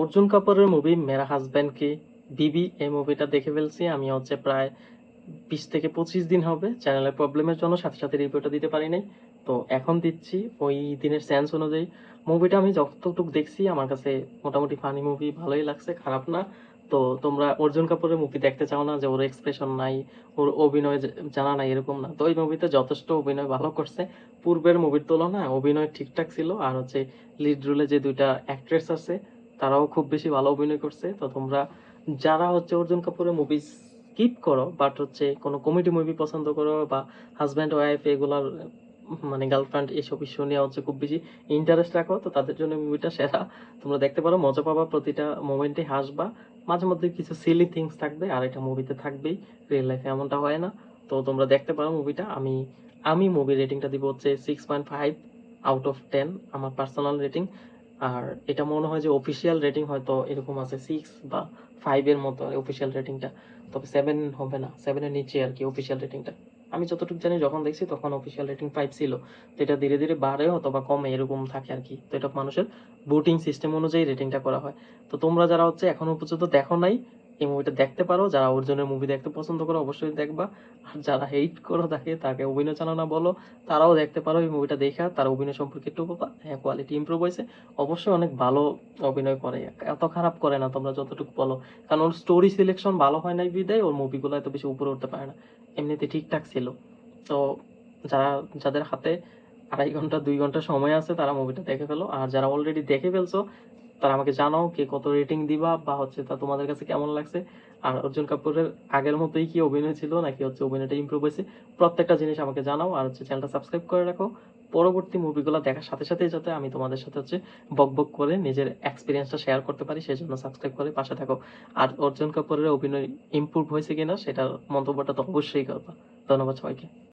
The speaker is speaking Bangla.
অর্জুন কাপুরের মুভি মেরা হাজব্যান্ড কি বিবি এই মুভিটা দেখে ফেলছি। আমি হচ্ছে প্রায় বিশ থেকে পঁচিশ দিন হবে। চ্যানেলের প্রবলেমের জন্য সাথে সাথে রিভিউটা দিতে পারি নাই। তো এখন দিচ্ছি ওই দিনের সেন্স অনুযায়ী। মুভিটা আমি যতটুকু দেখছি, আমার কাছে মোটামুটি ফানি মুভি ভালোই লাগছে, খারাপ না। তো তোমরা অর্জুন কাপুরের মুভি দেখতে চাও না যে ওর এক্সপ্রেশন নাই, ওর অভিনয় জানা নাই, এরকম না। তো এই মুভিতে যথেষ্ট অভিনয় ভালো করছে। পূর্বের মুভির তুলনায় অভিনয় ঠিকঠাক ছিল। আর হচ্ছে লিড রোলে যে দুইটা অ্যাক্ট্রেস আছে তারাও খুব বেশি ভালো অভিনয় করছে। তো তোমরা যারা হচ্ছে অর্জুন কাপুরের মুভি স্কিপ করো বাট হচ্ছে কোনো কমেডি মুভি পছন্দ করো বা হাজব্যান্ড ওয়াইফ এগুলার মানে গার্লফ্রেন্ড এইসব ইস্যু নিয়ে হচ্ছে খুব বেশি ইন্টারেস্ট রাখো, তো তাদের জন্য মুভিটা সেরা। তোমরা দেখতে পারো, মজা পাবা, প্রতিটা মোমেন্টে হাসবা। মাঝে মধ্যে কিছু সিলি থিংস থাকবে, আর এটা মুভিতে থাকবেই রিয়েল লাইফে এমনটা হয় না। তো তোমরা দেখতে পারো মুভিটা আমি আমি মুভি রেটিংটা দিব হচ্ছে six point five out of ten আমার পার্সোনাল রেটিং আর এটা মনে হয় যে অফিসিয়াল রেটিং হয়তো এরকম আছে সিক্স বা ফাইভ এর মতো অফিসিয়াল রেটিংটা তবে সেভেন হবে না সেভেনের নিচে আর কি অফিসিয়াল রেটিংটা আমি যতটুকু জানি যখন দেখছি তখন অফিসিয়াল রেটিং ফাইভ ছিল। তো এটা ধীরে ধীরে বাড়ে অথবা কমে এরকম থাকে আর কি। তো এটা মানুষের ভোটিং সিস্টেম অনুযায়ী রেটিংটা করা হয়। তো তোমরা যারা হচ্ছে এখনও পর্যন্ত দেখো নাই এই মুভিটা দেখতে পারো। যারা অর্জুনের মুভি দেখতে পছন্দ করো, অবশ্যই দেখবা। আর যারা হেট করো তাকে তাকে অভিনয় চালানো বলো। তারাও দেখতে পারো এই মুভিটা দেখা। তার অভিনয় সম্পর্কে একটু বাবা হ্যাঁ কোয়ালিটি ইমপ্রুভ হয়েছে। অবশ্যই অনেক ভালো অভিনয় করে। এত খারাপ করে না তোমরা যতটুকু বলো। কারণ ওর স্টোরি সিলেকশন ভালো হয় নাই বিদায়। ওর মুভিগুলো এত বেশি উপরে উঠতে পারে না। এমনিতে ঠিকঠাক ছিল। তো যারা, যাদের হাতে আড়াই ঘণ্টা, দুই ঘণ্টা সময় আছে, তারা মুভিটা দেখে ফেলো। আর যারা অলরেডি দেখে ফেলছো তারা আমাকে জানাও কে কত রেটিং দিবা বা হচ্ছে তা তোমাদের কাছে কেমন লাগছে। আর অর্জুন কাপুরের আগের মতোই কি অভিনয় ছিল নাকি হচ্ছে অভিনয়টা ইমপ্রুভ হয়েছে, প্রত্যেকটা জিনিস আমাকে জানাও আর হচ্ছে চ্যানেলটা সাবস্ক্রাইব করে রাখো। পরবর্তী মুভিগুলো দেখার সাথে সাথে যাতে আমি তোমাদের সাথে হচ্ছে বক বক করে নিজের এক্সপিরিয়েন্সটা শেয়ার করতে পারি, সেই জন্য সাবস্ক্রাইব করে পাশে থাকো। আর অর্জুন কাপুরের অভিনয় ইমপ্রুভ হয়েছে কিনা সেটার মন্তব্যটা তো অবশ্যই করবা। ধন্যবাদ সবাইকে।